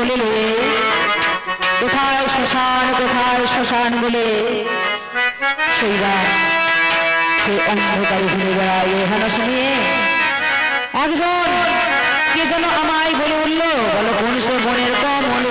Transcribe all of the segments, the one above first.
কোলে লয়ে কোথায় শ্মশান কোথায় শ্মশান বলে? সেইবার সে অন্ধকারে ঘুরে বেড়ায়। এখানে শুনিয়ে একজন কে যেন আমায় বলে উঠল, বলো কোন সে বনের কমল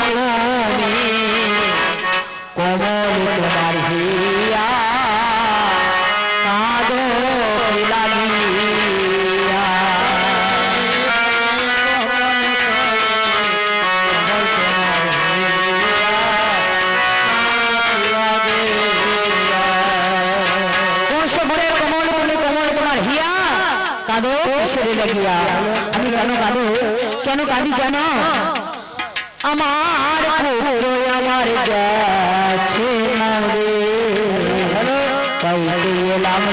কাঁদো সেরে লাগিয়া? আমি কেন কাঁদো কেন কাঁদি জানো? আমার আমার গেছে মরে। তাই এলাম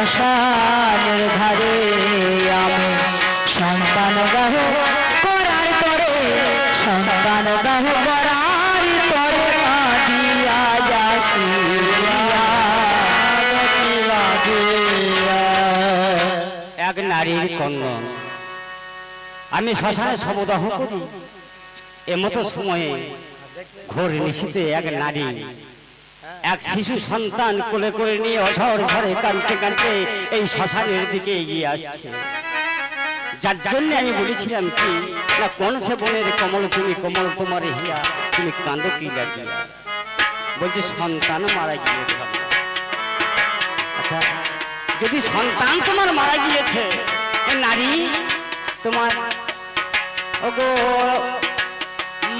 শ্মশানের ধারে আমি সন্তান গাহ করার পরে, সন্তান গাহ করার পরে কাঁদিয়া যাসিয়া এক নারীর কন্দন আমি শ্মশানে সমদাহ করি। এমতো সময়ে ঘোর নিশীতে এক নারী এক শিশু সন্তান কোলে করে নিয়ে অঝর ঝরে কাঁদতে কাঁদতে এই শ্মশানের দিকে এগিয়ে আসছে। যার জন্য আমি বলেছিলাম কি, না, কোন সে বনের কমল, তুমি কমল তোমার হিয়া, তুমি কাঁদো কি লাগিয়া বলছি, সন্তান মারা গিয়েছে আচ্ছা যদি সন্তান তোমার মারা গিয়েছে নারী তোমার, ওগো,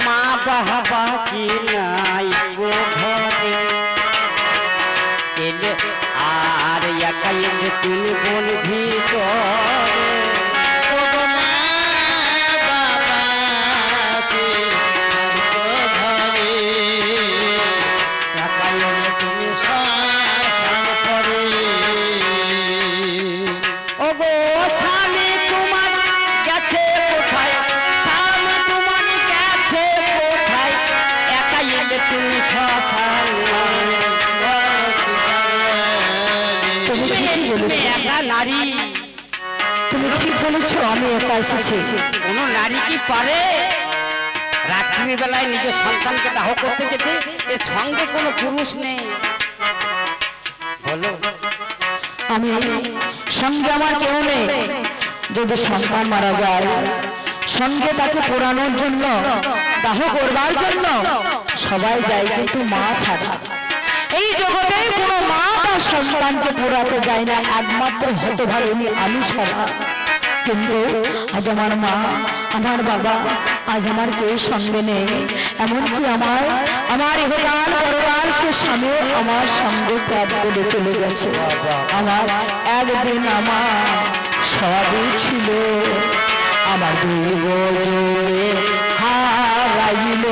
মা বাবা কি নাই গো ঘরে তুমি বোন বলেছ আমি একা এসেছি। কোন নারী কি পারে? রাত্রি বেলায় নিজের সন্তানকে দাহ করতে যেতে এর সঙ্গে কোনো পুরুষ নেই। বলো। আমি সঙ্গে আমার কেউ নেই। যদি সন্তান মারা যায় সঙ্গে তাকে পোড়ানোর জন্য দাহ করবার জন্য সবাই যায় কিন্তু মা ছাড়া। এই জগতে কোনো মা তার সন্তানকে পোড়াতে যায় না একমাত্র হতভাগিনী আমি ছাড়া। কিন্তু আজ আমার মা, আমার বাবা, আজ আমার কেউ সঙ্গে নেই। এমনকি আমার আমার ইহকাল পরকাল সে স্বামী আমার সঙ্গে ত্যাগ করে চলে গেছে। আমার একদিন আমার সবই ছিল, আমার দুই হারাইল।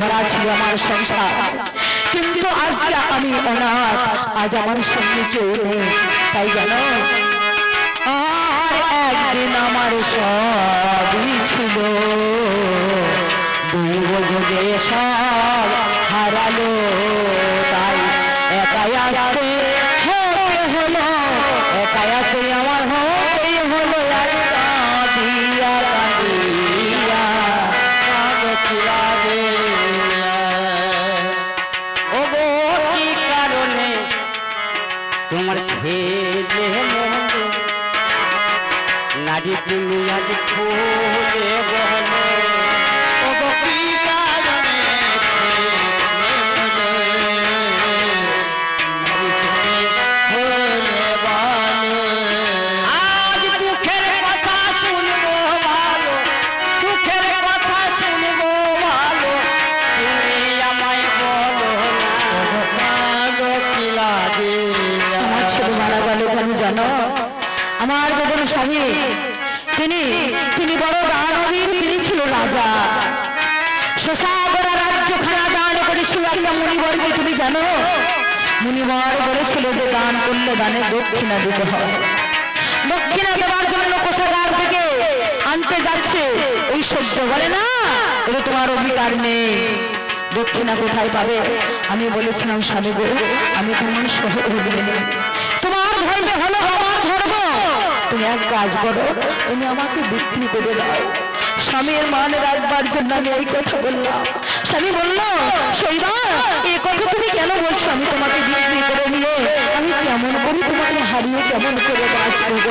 ভরা ছিল আমার সংসার। কিন্তু আজকে আমি অনাথ, আজ আমার সঙ্গে কেউ নেই, তাই জানো? আর একদিন আমার সবই ছিল। দুই সব হারালো, তাই একাই আসতে হলো, একাই আসতে তোমার ছেলে নারী তুমি আজ খুব জানো? আমার যেজন স্বামী, তিনি তিনি বড় দানবীর তিনি ছিল রাজা। শশাগরা রাজ্যখানা দান করেছিল একটা মুনিবরকে, তুমি জানো? মুনিবর বলেছিল যে দান করলে দানে দক্ষিণা দিতে হয়। দক্ষিণা দেওয়ার জন্য কোষাগার থেকে আনতে যাচ্ছে। ওই সহ্য বলে না। এটা তোমার অধিকার নেই। দক্ষিণা কোথায় পাবে? আমি বলেছিলাম, স্বামী গো, আমি তোমার নেই তোমার ধর্মে হলো আমার ধর্ম তুমি এক কাজ করো তুমি আমাকে বিক্রি করে দাও। স্বামীর মান রাখবার জন্য আমি এই কথা বললাম। স্বামী বলল শৈবা এই কথা তুমি কেন বলছো? আমি তোমাকে বিক্রি করে নিয়ে আমি কেমন করি তোমাকে হারিয়ে কেমন করে বাঁচবো গো?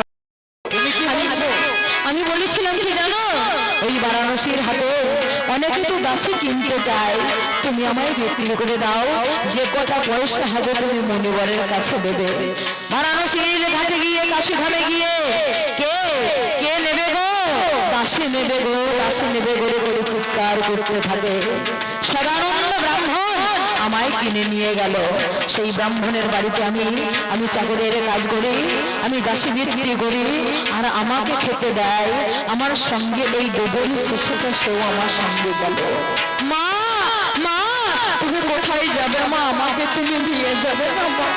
আমি বলেছিলাম কি জানো? ওই বারাণসীর হাতে অনেকে তো দাসী কিনতে চায় তুমি আমায় বিক্রি করে দাও। যে কটা পয়সা হবে তুমি মনিবরের কাছে দেবে। বারাণসীর ঘাটে গিয়ে কাশিধামে গিয়ে, কে? কে নেবে গো? দাসী নেবে গো দাসী নেবে গো বলে চিৎকার করতে থাকে। সদানন্দ আমায় কিনে নিয়ে গেল। সেই ব্রাহ্মণের বাড়িতে আমি আমি চাকরের কাজ করি, আমি দাসী বিক্রি করি, আর আমাকে খেতে দেয়। আমার সঙ্গে এই ডবল শিশুটা সেও আমার সঙ্গে গেল। মা মা, তুমি কোথায় যাবে মা? আমাকে তুমি নিয়ে যাবে না মা?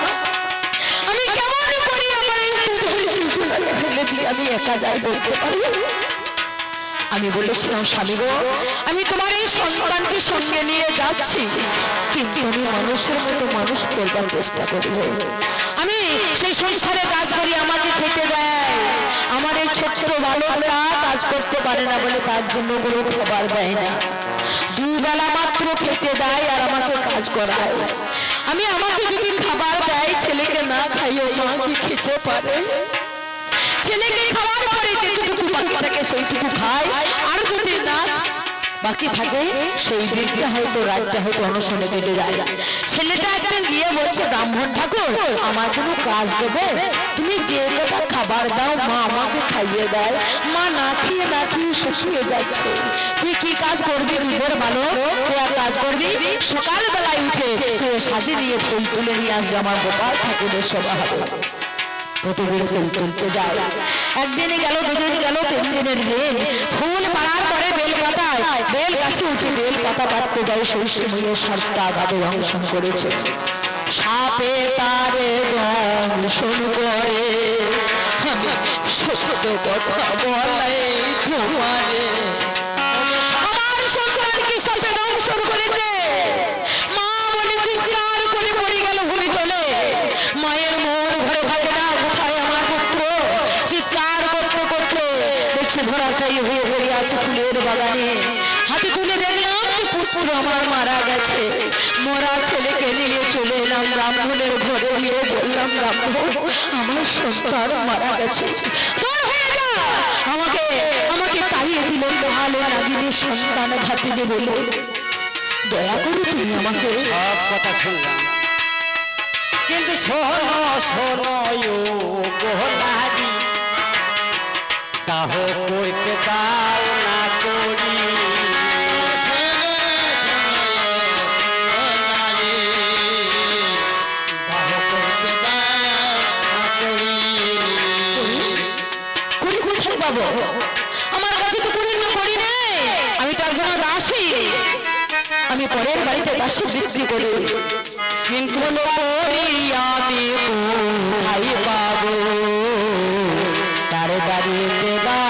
আমি কেমন করি আমার এই শিশুটাকে ফেলে দিয়ে আমি একা যাই বলতে পারি? আমি বলেছিলাম, স্বামী গো, আমি তোমার এই সন্তানকে সঙ্গে নিয়ে যাচ্ছি। কিন্তু আমি মানুষের মতো মানুষ করবার চেষ্টা করব আমি সেই সংসারে কাজ করি আমাকে খেতে দেয়। আমার এই ছোট্ট বালকরা কাজ করতে পারে না বলে তার জন্য কোনো খাবার দেয় না। দুবেলা মাত্র খেতে দেয় আর আমাকে কাজ করায়। আমি আমাকে যদি খাবার দেয়, ছেলেকে না খাইও মা কি খেতে পারে? ছেলেকে খাওয়ার পরে খায়। আর যদি না, বাকি থাকে, সেই হয়তো, রাতটা হয়তো অনশনে কেটে যায়। ছেলেটা একদিন গিয়ে বলছে, ব্রাহ্মণ ঠাকুর, আমার কোনো কাজ দেবে? তুমি যে কটা খাবার দাও, মা আমাকে খাইয়ে দেয়। মা না খেয়ে না খেয়ে শুকিয়ে যাচ্ছে। তুই কি কাজ করবি দুপুর ভালো তুই আর কাজ করবি, সকালবেলায় উঠে তুই সাজে নিয়ে ফুল তুলে নিয়ে আসবে আমার গোপাল ঠাকুরের সভা হবে। প্রতিদিন ফুল তুলতে যায়। একদিনে গেল, দুদিন গেল, তিন দিনের দিন। ফুল পাড়ার পরে বেল পাতায় বেল গাছে উঠে বেল পাতা পাততে যায় সেই সময়ে সাতটা গাবে দংশন করেছে। সাপে তারে দংশন করে। সত্য কথা বলাই তোমারে। আছে ফুলের বাগানে। হাতে তুলে দেখলাম যে পুত্র আমার মারা গেছে। মরা ছেলেকে নিয়ে চলে এলাম ব্রাহ্মণের ঘরে গিয়ে বললাম, ব্রাহ্মণ, আমার সন্তান মারা গেছে। আমাকে আমাকে তাড়িয়ে দিলেন ভালো লাগিলে সন্তান ঘাতিনে বলে। দয়া করে তুমি আমাকে সব কথা শুনলাম। কিন্তু শোনো শোনো কাহ করতে দাও না করি। আমার কাছে তো না করি নেই। আমি তো একজন দাসী। আমি পরের বাড়িতে দাসী বিক্রি করি। কিন্তু করি আমি কোথায় পাবো? তার বাড়িতে দাঁড়াইব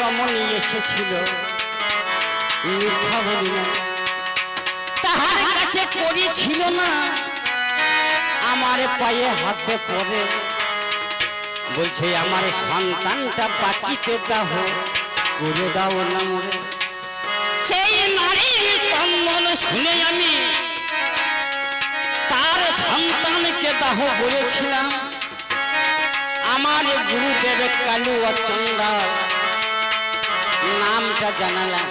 রমণী এসেছিল। মিথ্যা বলি না। তাহার কাছে করিছিল না। আমার পায়ে হাতে পড়ে। বলছে, আমার সন্তানটা পাখিতে দাহ করে দাও না মোরে। সেই নারীর কম্বল শুনে আমি তার সন্তানকে দাহ বলেছিলাম। আমার গুরুদেব কালু চন্ডাল নামটা জানালাম।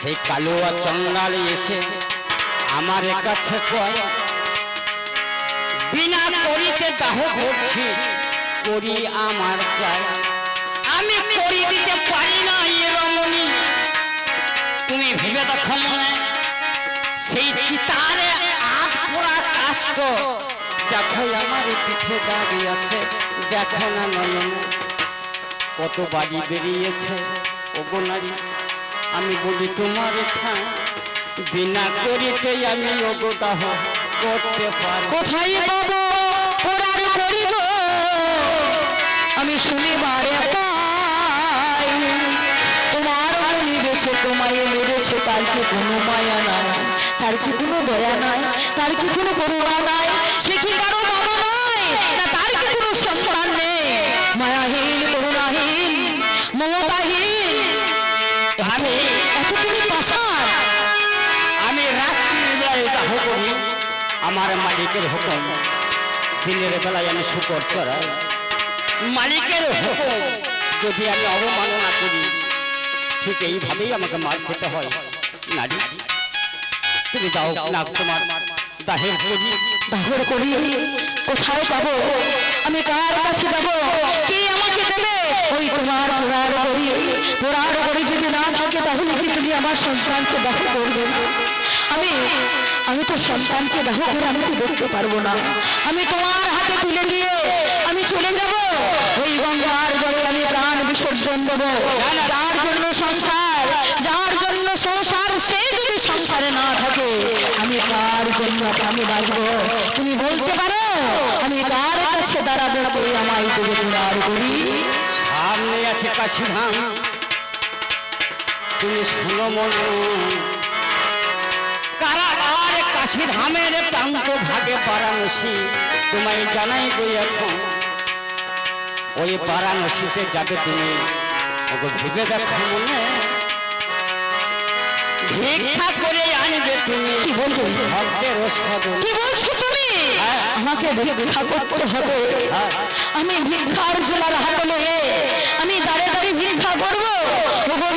সেই কালু চন্ডাল এসে আমার কাছে বিনা করিতে দাহ করছি, করি আমার চাই। আমি করি দিতে পারি না এ রমণী। তুমি ভেবে দেখো মনে, সেই চিতারে আট পোড়া কাষ্ট দেখো আমার পিঠে দাঁড়িয়ে আছে, দেখো না নয়নে কত বাড়ি বেরিয়েছে। ওগো নারী, আমি বলি তোমার ঠাঁ বিনা করিতে আমি ওগো দাহ করতে পারি কোথায় পাবো? পোড়ার করিব আমি শুনিবারে পাই তোমার মনি বেশে তোমায় মেরেছে, তার কি কোনো মায়া নাই? তার কি কোনো দয়া নাই? তার কি কোনো করুণা নাই? সে কি কারও বাবা নয়, না তার আমার মালিকের হুকুম। দিনের বেলায় আমি শুকর চড়াই। মালিকের হুকুম। যদি আমি অবমাননা করি, ঠিক এইভাবেই আমাকে মার খেতে হয়। নারী, তুমি দাও না তোমার দাহের করি বাহর করি কোথায় পাবো? আমি কার কাছে যাব? কে আমাকে দেবে? ওই তোমার পোড়ার করি পোড়ার করি যদি না থাকে, তাহলে কি তুমি আমার সন্তানকে দাহ করবে? আমি আমি তো সন্তানকে দাহ করে আমি তো দেখতে পারব না। আমি তোমার হাতে তুলে দিয়ে আমি চলে যাব। ওই গঙ্গার জলে আমি প্রাণ বিসর্জন দেবো। যার জন্য সংসার, যার জন্য সংসার, সে যদি সংসারে না থাকে, আমি কার জন্য আমি বাঁচবো? তুমি বলতে পারো, আমি কার কাছে দাঁড়াবো? কে আমায় দেবে তোমার করি। সামনে আছে কাশিধাম তুমি শোনো মন। কারাগার কাশিধামের প্রান্ত ভাগে বারাণসী। তোমায় জানাই গো এখন ওই বারাণসীতে যাবে তুমি। ওগো ভেবে দেখো মনে। ভিক্ষা করে আনবে তুমি। কি বলব? ভক্তের কি বলছো তুমি? আমাকে ভিক্ষা করতে হবে। আমি ভিক্ষার জোলার হাত লয়ে আমি দাঁড়ে দাঁড়িয়ে ভিক্ষা করব। ওগো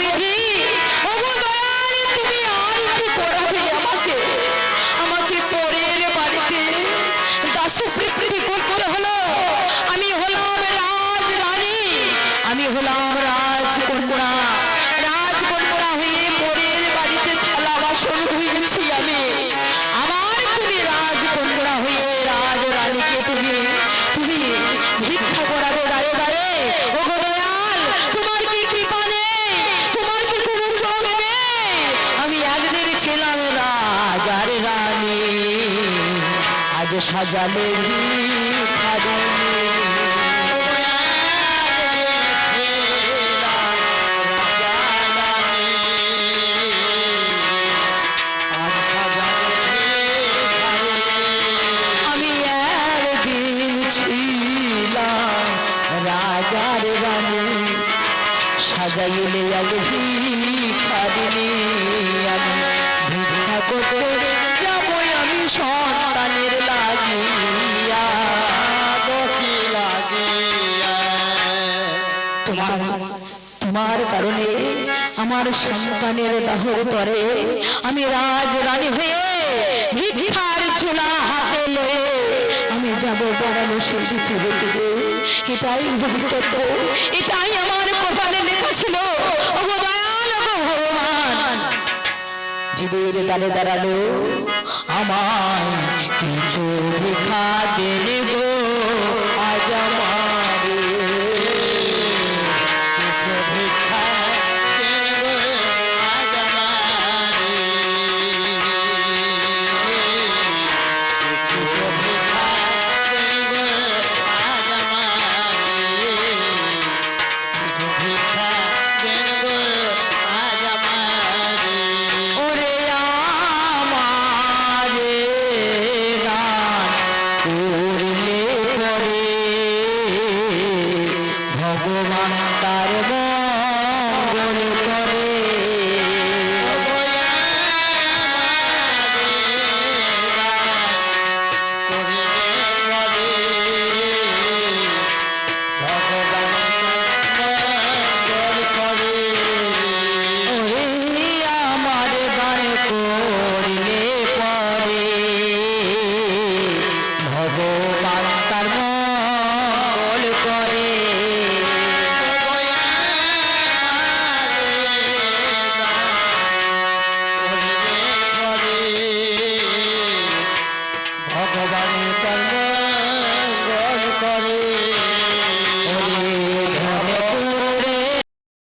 সাজালে আমার সন্তানের দাহর তরে আমি রাজ রানী হয়ে ভিক্ষার ঝোলা হাতে লয়ে আমি যাব বারাণসী ফিরে ফিরে। এটাই ভবিষ্যৎ এটাই আমার কপালে লেখা ছিল। জীবের দ্বারে দাঁড়াল, আমায় কিছু ভিক্ষা দেনে গো।